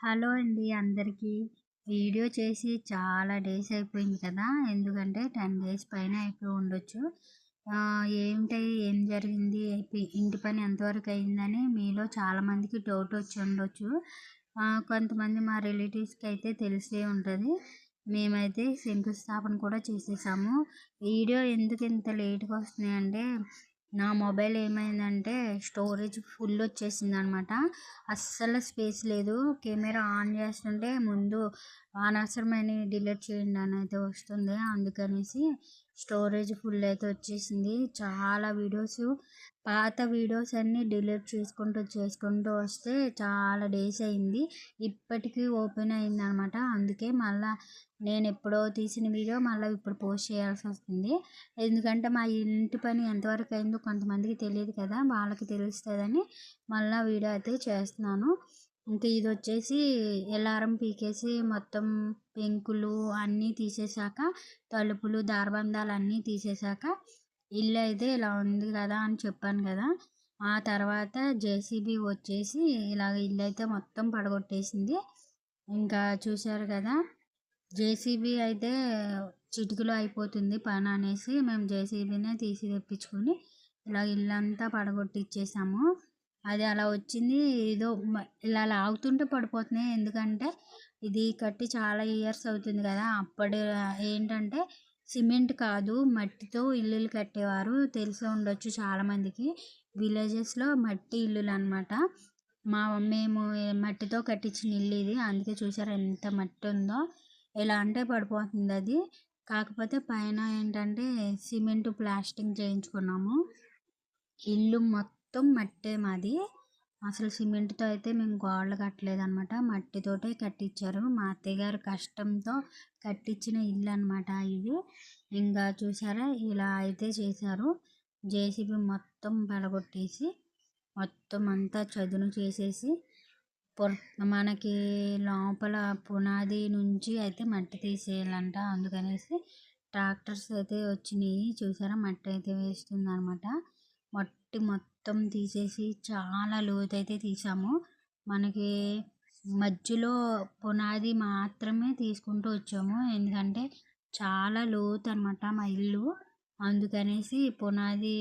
Hello అండి అందరికీ. Video చేసి చాలా డేస్ అయిపోయింది కదా. ఎందుకంటే టెన్ డేస్ పైన అయిపోయి ఉండొచ్చు. ఏంటి ఏం జరిగింది ఇంటి పని ఎంతవరకు అయిందని మీలో చాలామందికి డౌట్ వచ్చి ఉండొచ్చు. కొంతమంది మా రిలేటివ్స్కి అయితే తెలిసే ఉంటుంది. మేమైతే శంకుస్థాపన కూడా చేసేసాము. వీడియో ఎందుకు ఇంత లేట్గా వస్తున్నాయి అంటే నా మొబైల్ ఏమైందంటే స్టోరేజ్ ఫుల్ వచ్చేసింది అనమాట అస్సలు స్పేస్ లేదు. కెమెరా ఆన్ చేస్తుంటే ముందు అనవసరమైన డిలీట్ చేయండి అని అయితే వస్తుంది. అందుకనేసి స్టోరేజ్ ఫుల్ అయితే వచ్చేసింది. చాలా వీడియోస్ పాత వీడియోస్ అన్నీ డిలీట్ చేసుకుంటూ చేసుకుంటూ వస్తే చాలా డేస్ అయింది. ఇప్పటికీ ఓపెన్ అయింది అనమాట అందుకే మళ్ళీ నేను ఎప్పుడో తీసిన వీడియో మళ్ళీ ఇప్పుడు పోస్ట్ చేయాల్సి వస్తుంది. ఎందుకంటే మా ఇంటి పని ఎంతవరకు అయిందో కొంతమందికి తెలియదు కదా వాళ్ళకి తెలుస్తుందని మళ్ళీ వీడియో అయితే చేస్తున్నాను. ఇంకా ఇది వచ్చేసి ఎలారం పీకేసి మొత్తం పెంకులు అన్నీ తీసేసాక తలుపులు దారబంధాలు అన్నీ తీసేసాక ఇల్లు అయితే ఇలా ఉంది కదా అని చెప్పాను కదా. ఆ తర్వాత జేసీబీ వచ్చేసి ఇలాగ ఇల్లు అయితే మొత్తం పడగొట్టేసింది. ఇంకా చూశారు కదా జేసీబీ అయితే చిటికలో అయిపోతుంది పని అనేసి మేము జేసీబీనే తీసి తెప్పించుకొని ఇలా ఇల్లంతా పడగొట్టిచ్చేసాము. అది అలా వచ్చింది. ఏదో ఇలా లాగుతుంటే పడిపోతున్నాయి. ఎందుకంటే ఇది కట్టి చాలా ఇయర్స్ అవుతుంది కదా. అప్పటి ఏంటంటే సిమెంట్ కాదు మట్టితో ఇల్లులు కట్టేవారు. తెలిసి ఉండొచ్చు చాలామందికి. విలేజెస్లో మట్టి ఇల్లులు అనమాట మా మేము మట్టితో కట్టించిన ఇల్లు ఇది. అందుకే చూసారు ఎంత మట్టి ఉందో ఎలా అంటే పడిపోతుంది అది. కాకపోతే పైన ఏంటంటే సిమెంట్ ప్లాస్టింగ్ చేయించుకున్నాము. ఇల్లు మొత్తం మొత్తం మట్టే మాది. అసలు సిమెంట్తో అయితే మేము గోడలు కట్టలేదు అనమాట మట్టితోటే కట్టించారు మా అత్తయ్య గారు కష్టంతో కట్టించిన ఇల్లు అనమాట ఇది ఇంకా చూసారా? ఇలా అయితే చేశారు. జేసీబీ మొత్తం పడగొట్టేసి మొత్తం అంతా చదును చేసేసి మనకి లోపల పునాది నుంచి అయితే మట్టి తీసేయాలంట. అందుకనేసి ట్రాక్టర్స్ అయితే వచ్చినాయి. చూసారా? మట్టి అయితే వేస్తుంది అనమాట మట్టి మొత్తం మొత్తం తీసేసి చాలా లోతు అయితే తీసాము. మనకి మధ్యలో పునాది మాత్రమే తీసుకుంటూ వచ్చాము. ఎందుకంటే చాలా లోతు అనమాట మా ఇల్లు. అందుకనేసి పునాది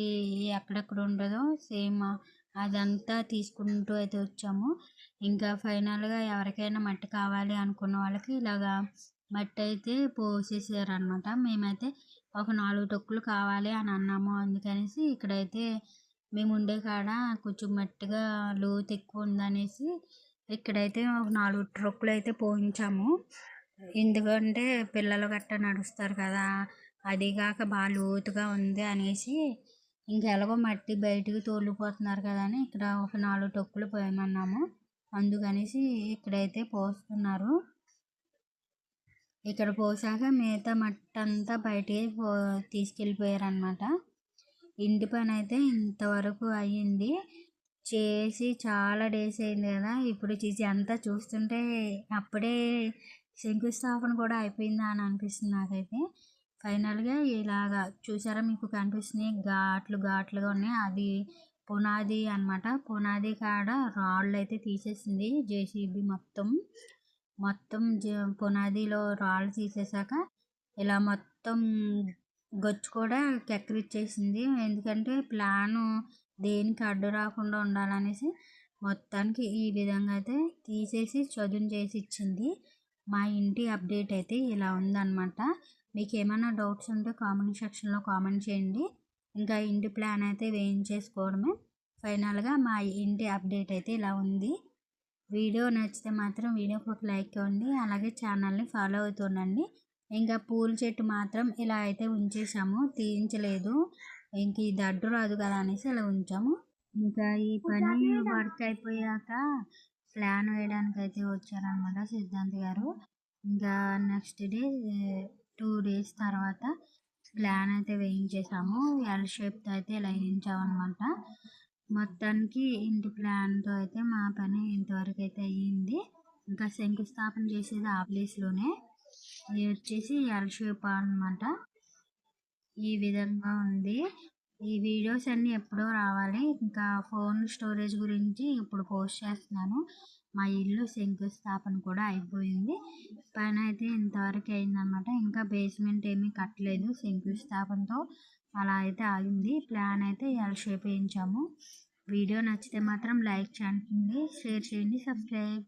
ఎక్కడెక్కడ ఉండదో సేమ్ అదంతా తీసుకుంటూ అయితే వచ్చాము. ఇంకా ఫైనల్గా ఎవరికైనా మట్టి కావాలి అనుకున్న వాళ్ళకి ఇలాగా మట్టి అయితే పోసేసారనమాట మేమైతే ఒక నాలుగు టొక్కులు కావాలి అని అన్నాము. అందుకనేసి ఇక్కడైతే మేము ఉండే కాడ కొంచెం మట్టిగా లోతు ఎక్కువ ఉందనేసి ఇక్కడైతే ఒక నాలుగు ట్రక్కులు అయితే పోయించాము. ఎందుకంటే పిల్లలు గట్టా నడుస్తారు కదా అది కాక బాగా లోతుగా ఉంది అనేసి ఇంకెలాగో మట్టి బయటికి తోలిపోతున్నారు కదా అని ఇక్కడ ఒక నాలుగు టొక్కులు పోయమన్నాము. అందుకనేసి ఇక్కడైతే పోస్తున్నారు. ఇక్కడ పోసాక మిగతా మట్టి అంతా బయటికి పో తీసుకెళ్ళిపోయారనమాట ఇంటి పని అయితే ఇంతవరకు అయ్యింది. చేసి చాలా డేస్ అయింది కదా. ఇప్పుడు చేసి అంతా చూస్తుంటే అప్పుడే శంకుస్థాపన కూడా అయిపోయిందా అని అనిపిస్తుంది నాకైతే. ఫైనల్గా ఇలాగా చూసారా మీకు కనిపిస్తున్నాయి. ఘాట్లు ఘాట్లుగా ఉన్నాయి. అది పునాది అనమాట పునాది కాడ రాళ్ళు అయితే తీసేసింది జేసీబీ మొత్తం. మొత్తం పునాదిలో రాళ్ళు తీసేసాక ఇలా మొత్తం గచ్చు కూడా కెక్కిరిచ్చేసింది. ఎందుకంటే ప్లాను దేనికి అడ్డు రాకుండా ఉండాలనేసి మొత్తానికి ఈ విధంగా అయితే తీసేసి చదును చేసి ఇచ్చింది మా ఇంటి అప్డేట్ అయితే ఇలా ఉందన్నమాట. మీకు ఏమైనా డౌట్స్ ఉంటే కామెంట్ సెక్షన్లో కామెంట్ చేయండి. ఇంకా ఇంటి ప్లాన్ అయితే వేయించేసుకోవడమే. ఫైనల్గా మా ఇంటి అప్డేట్ అయితే ఇలా ఉంది. వీడియో నచ్చితే మాత్రం వీడియోకి ఒక లైక్ ఇవ్వండి. అలాగే ఛానల్ని ఫాలో అవుతుండండి ఇంకా పూల చెట్టు మాత్రం ఇలా అయితే ఉంచేసాము. తీయించలేదు. ఇంక ఇది అడ్డు రాదు కదా అనేసి ఇలా ఉంచాము. ఇంకా ఈ పని వర్క్ అయిపోయాక ప్లాన్ వేయడానికి అయితే వచ్చారనమాట సిద్ధాంత్ గారు. ఇంకా నెక్స్ట్ డే టూ డేస్ తర్వాత ప్లాన్ అయితే వేయించేసాము. ఎల్ షేప్తో అయితే ఇలా వేయించామన్నమాట. మొత్తానికి ఇంటి ప్లాన్తో అయితే మా పని ఇంతవరకు అయితే అయ్యింది. ఇంకా శంకుస్థాపన చేసేది ఆ ప్లేస్లోనే ఇది వచ్చేసి ఎల్ షేప్ అనమాట ఈ విధంగా ఉంది. ఈ వీడియోస్ అన్నీ ఎప్పుడో రావాలి. ఇంకా ఫోన్ స్టోరేజ్ గురించి ఇప్పుడు పోస్ట్ చేస్తున్నాను. మా ఇల్లు శంకుస్థాపన కూడా అయిపోయింది. పైన అయితే ఇంతవరకు అయిందనమాట ఇంకా బేస్మెంట్ ఏమీ కట్టలేదు శంకుస్థాపనతో. అలా అయితే ఆగింది. ప్లాన్ అయితే ఎల్ షేప్ వేయించాము. వీడియో నచ్చితే మాత్రం లైక్ చేయండి షేర్ చేయండి సబ్స్క్రైబ్